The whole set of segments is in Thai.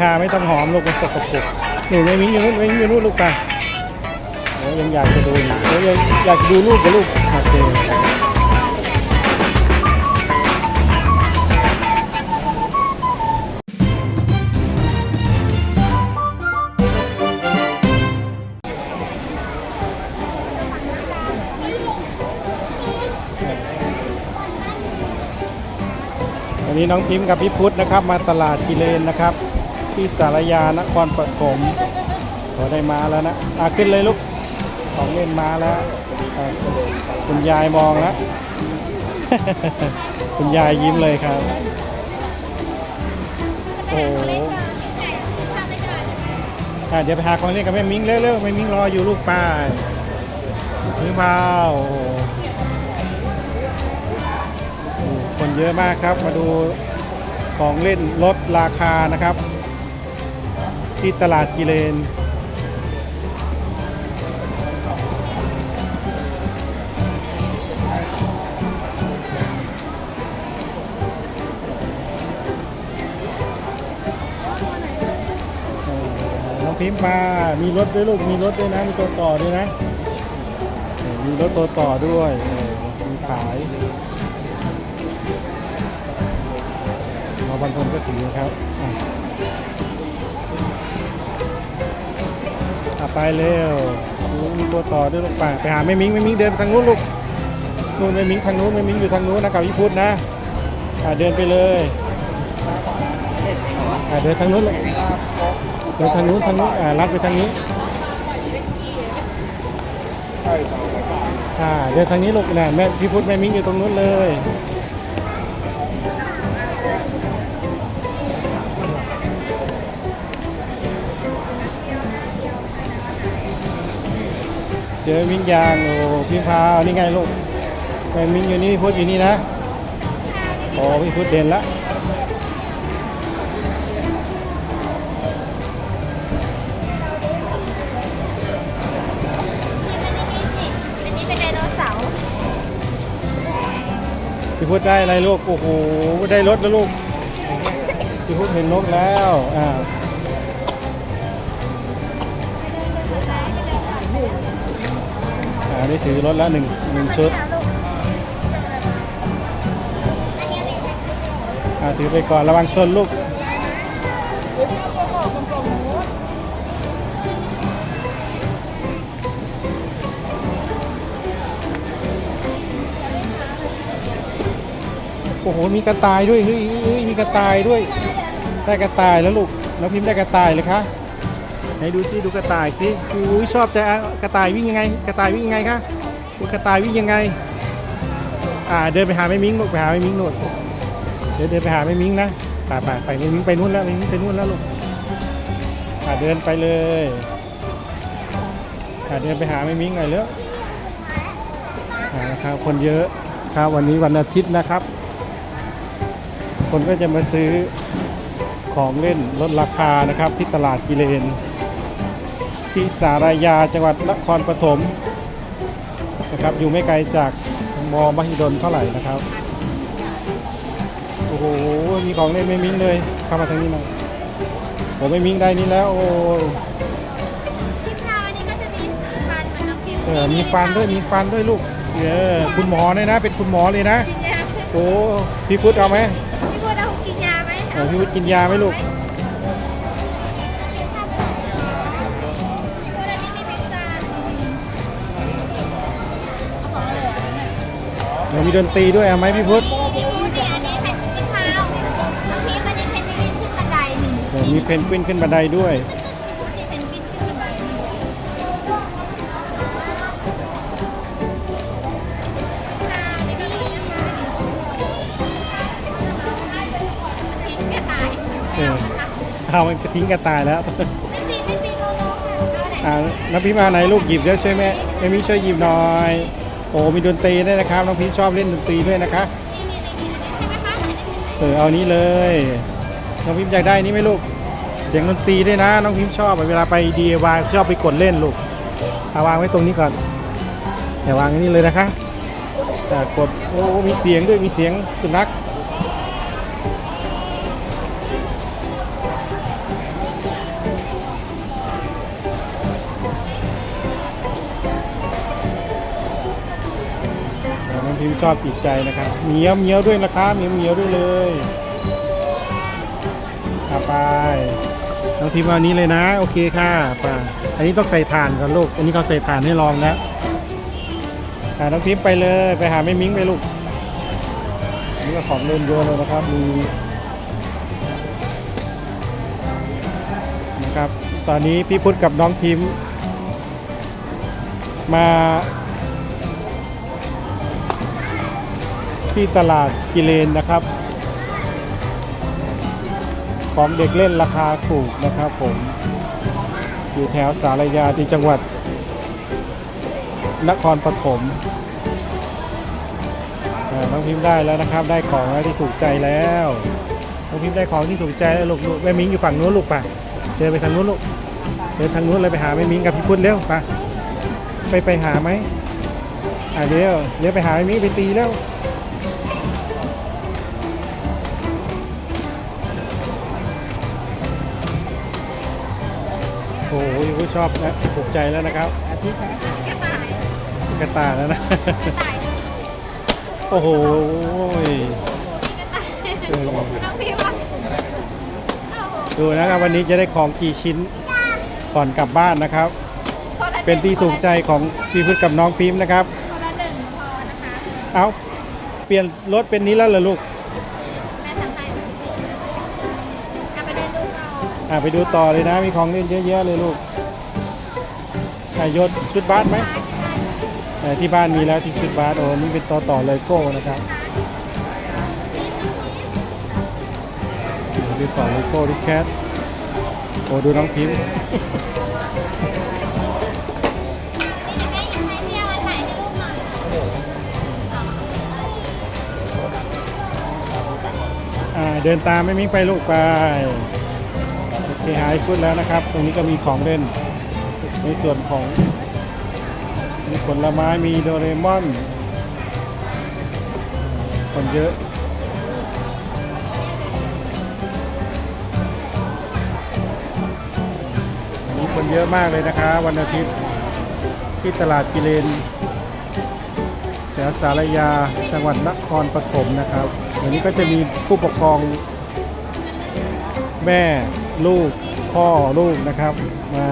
คาไม่ต้องหอมลูกมันสกปรกหนูไม่มีอยู่นู่นไม่มีอยู่นู่นลูกไปโอ้ยังอยากจะดูอยู่โอ้ยังอยากดูลูกกับลูกโอเควันนี้น้องพิมพ์กับพี่พุทธนะครับ มาตลาดกิเลนนะครับ ที่สารยานครปฐมพอได้มาแล้วนะอะขึ้นเลยลูกของเล่นมาแล้วคุณยายมองแล้วคุณยายยิ้มเลยครับ โอ้เดี๋ยวไปหาของเล่นกับแม่มิ้งเร็วๆแม่มิ้งรออยู่ลูกป้ายนี่เบาคนเยอะมากครับมาดูของเล่นลดราคานะครับ ที่ตลาดกิเลน น้องพิมพ์มามีรถด้วยลูก มีรถด้วยนะ มีตัวต่อด้วยนะ มีรถตัวต่อด้วย มีขายมาบรรทนก็ถือครับ ไปเร็วมีตัวต่อด้วยลูกไปไปหาแม่มิงแม่มิงเดินไปทางนู้นลูกนู่นแม่มิงทางนู้นแม่มิงอยู่ทางนู้นนะกับพี่พุทธนะเดินไปเลยเดินทางนู้นลูกเดินทางนู้นทางนู้นลัดไปทางนี้เดินทางนี้ลูกนะแม่พี่พุทธแม่มิงอยู่ตรงนู้นเลย เจอมิ้งยางโอ้พี่พาวนี่ไงลูกแม่มิ้งอยู่นี่พี่พุทธอยู่นี่นะโอ้พี่พุทธเด่นละอันนี้เป็นไดโนเสาร์พี่พุทธได้อะไรลูกโอ้โหได้รถแล้วลูกพี่พุทธเห็นนกแล้วอ่า อ่าได้ถือรถล้วหนึ่งหนึ่งชุดอ่าถือไปก่อนระวังชนลูกโอ้โห มีกระต่ายด้วย เฮ้ยเฮ้ยมีกระต่ายด้วย ได้กระต่ายแล้วลูก แล้วพิมพ์ได้กระต่ายเลยคะ นดูสิดูกระต่ายสิอุ้ยชอบแต่กระต่ายวิ่งยังไง กระต่ายวิ่งยังไงคะดูกระต่ายวิ่งยังไง อ่าเดินไปหาแม่มิ้งลูกไปหาแม่มิ้งลูกเดี๋ยวเดินไปหาแม่มิ้งนะไปไปไปแม่มิ้งไปนู่นแล้วแม่มิ้งไปนู่นแล้วลูกอ่าเดินไปเลยอ่าเดินไปหาแม่มิ้งหน่อยเร็วอ่านะครับคนเยอะครับวันนี้วันอาทิตย์นะครับ คนก็จะมาซื้อของเล่นลดราคานะครับ ที่ตลาดกิเลน ที่สารยาจังหวัดนครปฐมนะครับอยู่ไม่ไกลจากมมหิดลเท่าไหร่นะครับโอ้โหมีของเล่นไม่มิ้งเลยเข้ามาทางนี้หน่อยผมไม่มิ้งได้นี่แล้วโอ้พิมพ์พาวอันนี้ก็จะมีฟันเหมือนน้องพิมพ์เออมีฟันด้วยมีฟันด้วยลูกเออคุณหมอเลยนะเป็นคุณหมอเลยนะกินยาโอ้พี่พุทธเอาไหมพี่พูดเอากินยาไหมเออพี่พุทธกินยาไหมลูก มีดนตรีด้วยเอาไหมพี่พุทธพี่พูดนี่อันนี้เป็นพิมพ์พาวน้องพิมพ์อันนี้เป็นวินขึ้นบันไดนี่เดี๋ยวมีเพนกวินขึ้นบันไดด้วยพี่พูดนี่เป็นวินขึ้นบันไดนี่ค่ะนี่ก็มีพิมพ์กระต่ายเออเอามันทิ้งกระต่ายแล้วไม่มีไม่มีโลโก้ค่ะเอาไหนอ่าน้องพี่มาไหนลูกหยิบเยอะช่วยแม่แม่มีช่วยหยิบหน่อยโอ้มีดนตรีด้วยนะครับน้องพี่ชอบเล่นดนตรีด้วยนะคะนี่นี่นี่นี่ใช่ไหมคะอันนี้เออเอานี้เลยน้องพิมอยากได้นี้ไหมลูกเสียงดนตรีด้วยนะ น้องพิมชอบเวลาไป DIY ชอบไปกดเล่นลูกเอาวางไว้ตรงนี้ก่อนอย่าวางอันนี้เลยนะคะแต่กดโอ้มีเสียงด้วยมีเสียงสุนัข พี่ชอบติดใจนะครับเหมียวเหมียวด้วยนะครับเหมียวเหมียวด้วยเลยเอาไปน้องพิมพ์เอานี้เลยนะ โอเคค่ะไป่าอันนี้ต้องใส่ถ่านก่อนลูก อันนี้เขาใส่ถ่านให้ลองแล้วอ่าน้องพิมพ์ไปเลย ไปหาแม่มิ้งไปลูกนี่ก็ของเล่นเยอะเลยนะครับ มีนะครับ ตอนนี้พี่พุทธกับน้องพิมพ์ มา ที่ตลาดกิเลนนะครับ ของเด็กเล่นราคาถูกนะครับผมอยู่แถวสารยาที่จังหวัด นครปฐมอ่าน้องพิมพ์ได้แล้วนะครับ ได้ของแล้วที่ถูกใจแล้วน้องพิมพ์ได้ของที่ถูกใจแล้วลูกลูแม่มิ้งอยู่ฝั่งนู้นลูกป่ะเดินไปทางนู้นลูกเดินทางนู้นเลยไปหาแม่มิ้งกับพี่พุทธเร็วไปไปไปหาไหมอ่าเดี๋ยวเดี๋ยวไปหาไอ้มิไปตีแล้ว อ้โหยูชอบนะถูกใจแล้วนะครับกระต่ายกระตายแล้วนะกระต่ายโอ้โหกระต่ายน้องพิมพ์ว่าโอ้โหดูนะครับวันนี้จะได้ของกี่ชิ้นก่อนกลับบ้านนะครับคนละหงเป็นที่ถูกใจของพี่พืชกับน้องพิมพ์นะครับคนละหนึ่งพอนะคะ เอาเปลี่ยนรถเป็นนี้แล้วเหรอลูก ออ่าไปดูต่อเลยนะ มีของเล่นเยอะแยะเลยลูกอ่ายศชุดบาสไหมที่บ้านมีแล้วที่ชุดบาสโอ้นี่เป็นต่อต่อเลโก้นะครับดูต่อเลโก้ดิแคทโอ้ดูน้องพิมพ์เดินตามไม่มิ้งไปลูกไป เคหายพุดแล้วนะครับ ตรงนี้ก็มีของเล่น ในส่วนของ มีผลไม้มีโดเรมอน คนเยอะมีคนเยอะมากเลยนะคะวันอาทิตย์ที่ตลาดกิเลนแถวสารยาจังหวัดนครปฐมนะครับวันนี้ก็จะมีผู้ปกครองแม่ ลูกพ่อลูกนะครับมา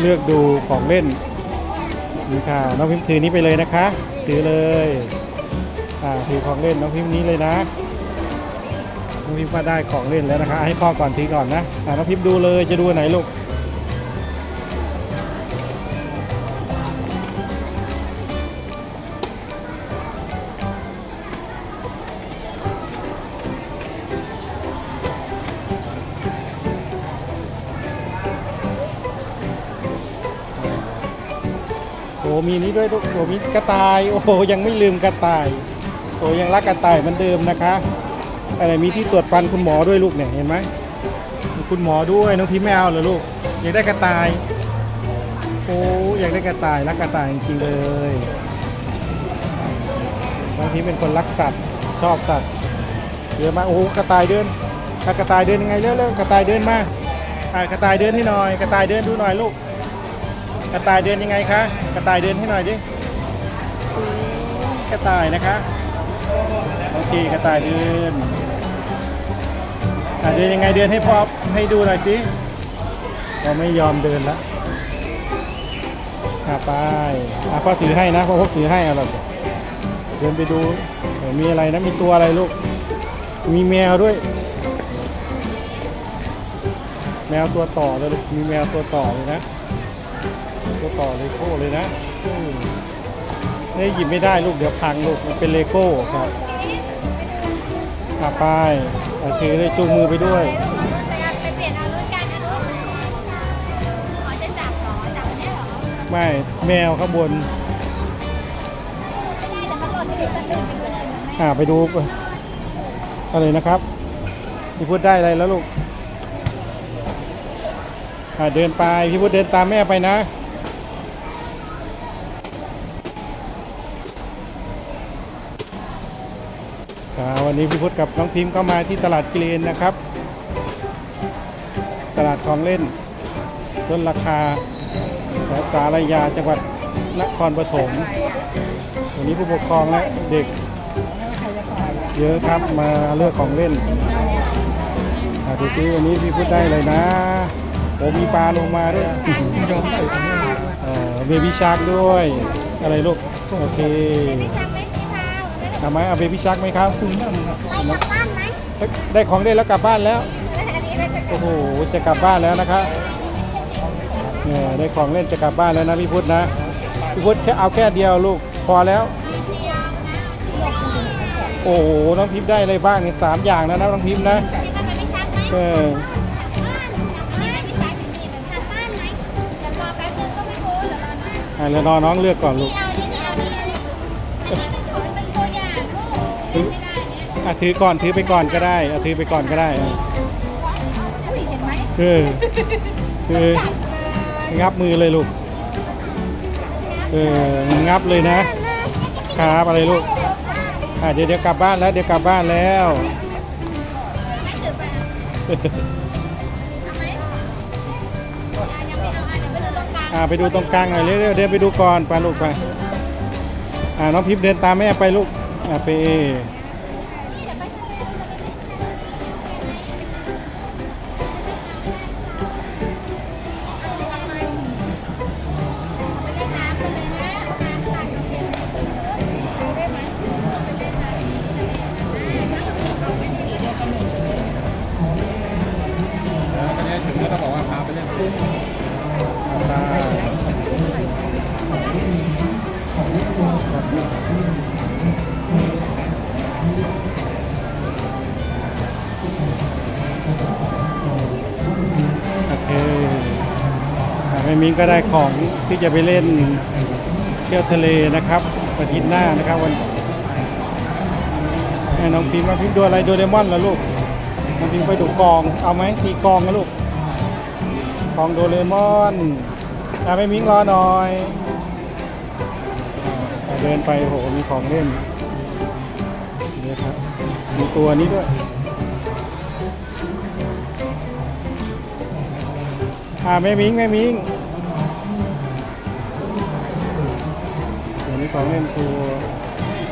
เลือกดูของเล่นนี่ค่ะน้องพิมพ์ถือนี้ไปเลยนะคะ ถือเลยอ่าถือของเล่นน้องพิมพ์นี้เลยนะน้องพิมพ์ก็ได้ของเล่นแล้วนะคะ ให้พ่อก่อนถือก่อนนะอ่าน้องพิมพ์ดูเลยจะดูไหนลูก มีนี้ด้วยลูกโอ้มีกระต่าย โอ้โหยังไม่ลืมกระต่าย โอ้ยังรักกระต่ายเหมือนเดิมนะคะอะไรมีที่ตรวจฟันคุณหมอด้วยลูกเนี่ยเห็นไหมคุณหมอด้วยน้องพิมพ์ไม่เอาเหรอลูกอยากได้กระต่ายโอ้อยากได้กระต่ายรักกระต่ายจริงเลยน้องพิมพ์เป็นคนรักสัตว์ชอบสัตว์เยอะมากโอ้กระต่ายเดินกระต่ายเดินยังไงเร็วๆกระต่ายเดินมาอะกระต่ายเดินให้หน่อย กระต่ายเดินดูหน่อยลูก กระต่ายเดินยังไงคะ กระต่ายเดินให้หน่อยดิ กระต่ายนะคะ โอเค กระต่ายเดินเดินยังไงเดินให้พอให้ดูหน่อยสิเราไม่ยอมเดินล้วอะไปอะพ่อถือให้นะพ่อพกถือให้เอาเราเดินไปดูมีอะไรนะมีตัวอะไรลูก มีแมวด้วย แมวตัวต่อเลยมีแมวตัวต่อเลยนะ ตัวต่อเลโก้เลยนะนี่หยิบไม่ได้ลูกเดี๋ยวพังลูกมันเป็นเลโก้ครับอาไปโอเคเลยจูงมือไปด้วยไปเปลี่ยนอารุ่นกันลูกขอจะจับหรอจับเนี่ยเหรอไม่แมวข้างบนไม่ได้แต่มันหล่นไปดูตะลึงไปเลยเหมือนแม่อ่าไปดูอะไรนะครับพี่พุทธได้อะไรแล้วลูกอ่าเดินไปพี่พุทธเดินตามแม่ไปนะ วันนี้พี่พุทธกับน้องพิมพ์ก็มาที่ตลาดกิเลนนะครับ ตลาดของเล่นลดราคาแถวสารยาจังหวัดนครปฐมวันนี้ผู้ปกครองและเด็ก เยอะครับมาเลือกของเล่นอะดูซิวันนี้พี่พูดได้เลยนะโอ้มีปลาลงมาด้วยเบบี้ชาร์กด้วย อะไรลูกโอเคไม่ชักไม่ ที่เท้าไม่ต้องทำไหมเอาเบบี้ชาร์กไหมครับไปกลับบ้านไหมเอ้ยได้ของเล่นแล้วกลับบ้านแล้วอันนี้เราจะกลัโอ้บโหจะกลับบ้านแล้วนะครับเนี่ยได้ของเล่นจะกลับบ้านแล้วนะพี่พุทธนะพี่พุทธแค่เอาแค่เดียวลูกพอแล้วเดียวนะโอ้โหน้องพิมพ์ได้อะไรบ้างเนี่ยสามอย่างนะนะน้องพิมพ์นะที่มันไม่ชักไหมเออนี่ไม่มีชักมีแบบกลับบ้านไหมเดี๋ยวรอแป๊บนึงก็ไม่รู้เดี๋ยวรอหน่อยอะแล้วน้องน้องเลือกก่อนลูก อะถือก่อนถือไปก่อนก็ได้อะถือไปก่อนก็ได้อะอุ้ยเห็นไหมคือคืองับมือเลยลูกเอองับเลยนะครับอะไรลูกอะเดี๋ยวเดี๋ยวกลับบ้านแล้วเดี๋ยวกลับบ้านแล้วไม่ถือไปเอาไหมยังไม่เอาอะเดี๋ยวไปดูตรงกลางอ่าไปดูตรงกลางหน่อยเร็วๆเดินไปดูก่อนไปลูกไปอ่าน้องพิมพ์เดินตามแม่ไปลูกอ่าไป ม่มิ้งก็ได้ของที่จะไปเล่นเที่ยวทะเลนะครับอาทิตย์หน้านะครับวันน้องพิมพ์มาพิมพ์ดูอะไรโดเรมอนเหรอลูกน้องพิมพ์ไปดูกอง เอาไหมตีกองนะลูกของโดเรมอนอะไม่มิ้งรอหน่อยเดินไปโหมีของเล่นนี่ครับมีตัวนี้ด้วย อ่าแม่มิงแม่มิ้งตัวนี้ของเล่นตัว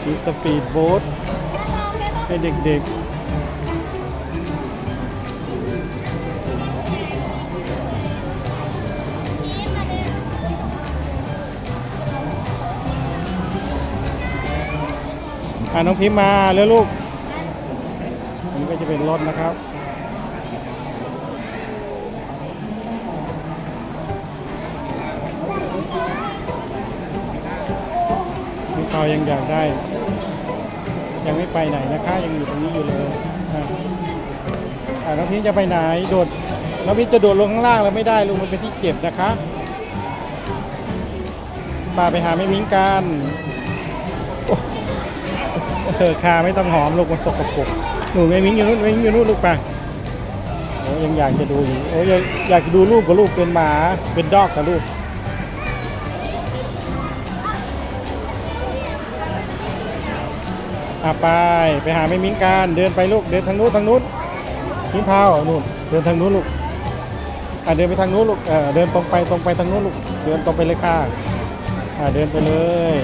มีสปีดโบ๊ทให้เด็กๆอ่าน้องพิมมาแล้วลูกอันนี้ก็จะเป็นรถนะครับ เขายังอยากได้ ยังไม่ไปไหนนะคะ ยังอยู่ตรงนี้อยู่เลยอ่าน้องพิมพ์จะไปไหนโดดน้องพิมพ์จะโดดลงข้างล่างแล้วไม่ได้ลูกมันเป็นที่เก็บนะคะป่าไปหาแม่มิ้งกันเออคาไม่ต้องหอมลูกมันสกปรกหนูแม่มิ้งอยู่นู่นแม่มิ้งอยู่นู่นลูกไปโอ้ยังอยากจะดูอยู่โอ้ยอยากอยากจะดูลูกกับลูกเป็นหมาเป็นดอกกับลูก อะไปไปหาแม่มิ้งกันเดินไปลูกเดินทางนู้นทางนู้นมิ้งเท้านู่นเดินทางนู้นลูกอะเดินไปทางนู้นลูกเออเดินตรงไปตรงไปทางนู้นลูกเดินตรงไปเลยค่ะอะเดินไปเลย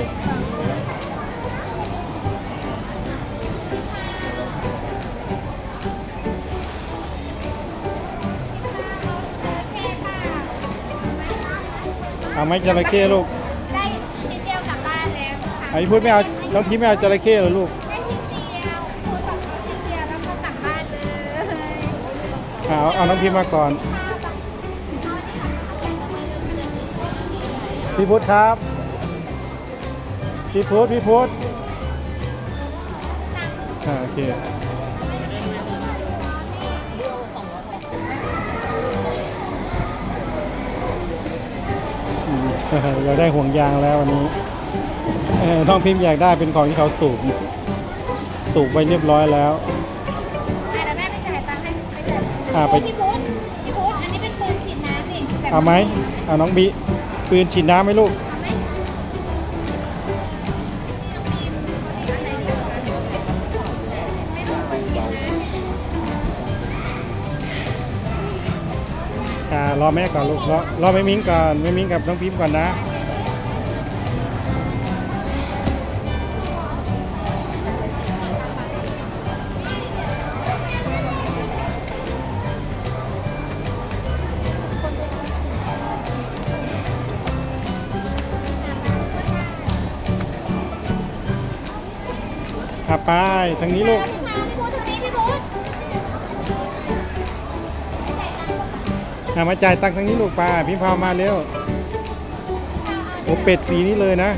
เอาไหมจระเข้ลูก ได้ชิ้นเดียวกลับบ้านแล้วค่ะ ไอ้พูดไม่เอาน้องพีไม่เอาจระเข้เหรอลูก เอาเอาน้องพีมาก่อน พี่พุทธครับ พี่พุทธพี่พุทธอ่าโอเคอืมเราได้ห่วงยางแล้ววันนี้เอ่อน้องพิมพ์อยากได้เป็นของที่เขาสูบ สูบไว้เรียบร้อยแล้ว จ่ายอะไป พี่พุทธพี่พุทธอันนี้เป็นปืนฉีดน้ำนี่แบบเอาไหมเอาน้องบิปืนฉีดน้ำไหมลูก เอาไหมอันไหนดีกว่ากันไม่รู้ปืนฉีดน้ำ อ่ารอแม่ก่อนลูกรอรอแม่มิ้งก่อนแม่มิ้งกับน้องพิมพ์ก่อนนะ ไปทางนี้ลูกพี่พามาจ่ายตังค์ทางนี้ลูกป้าพี่พาวมาเร็วโอ้เป็ดสีนี้เลยนะ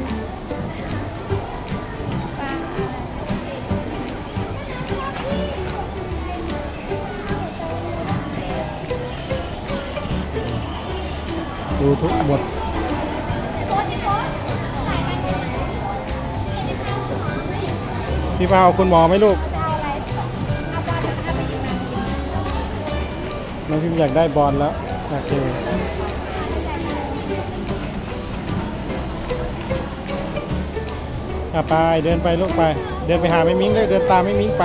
ดูทุกหม พี่พาเอาคุณหมอไหมลูกจะเอาอะไรเอาบอลหรือเอาไปยิงมันน้องพิมอยากได้บอลแล้วโอเคอะไปเดินไปลูกไป เดินไปหาแม่มิ้งเลยเดินตามแม่มิ้งไป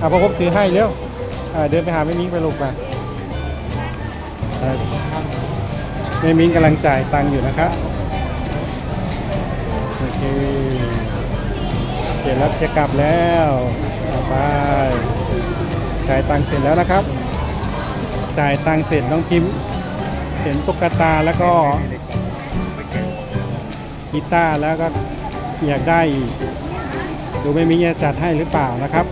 อะพอผมถือให้เร็วอะเดินไปหาแม่มิ้งไปลูกไปอะแม่มิ้งกำลังจ่ายตังค์อยู่นะครับโอเค ร็จแล้วจะกลับแล้วเอาไปจ่ายตังค์เสร็จแล้วนะครับ จ่ายตังค์เสร็จน้องพิมพ์เห็นตุ๊กตาแล้วก็กีตาร์แล้วก็อยากได้อีกดูไม่มีจะจัดให้หรือเปล่านะครับ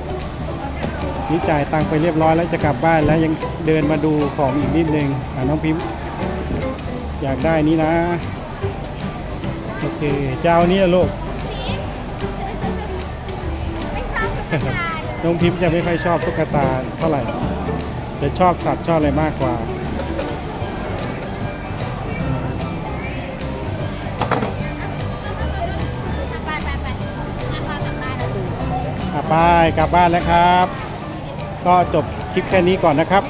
นี่จ่ายตังค์ไปเรียบร้อยแล้วจะกลับบ้านแล้วยังเดินมาดูของอีกนิดนึงอะน้องพิมพ์ อยากได้นี้นะ โอเคเจ้านี้ลูก น้องพิมพ์จะไม่ค่อยชอบตุ๊กตาเท่าไหร่ จะชอบสัตว์ชอบอะไรมากกว่า ไปไปไปมาพากลับบ้านแล้วอะไปกลับบ้านแล้วครับ ก็จบคลิปแค่นี้ก่อนนะครับ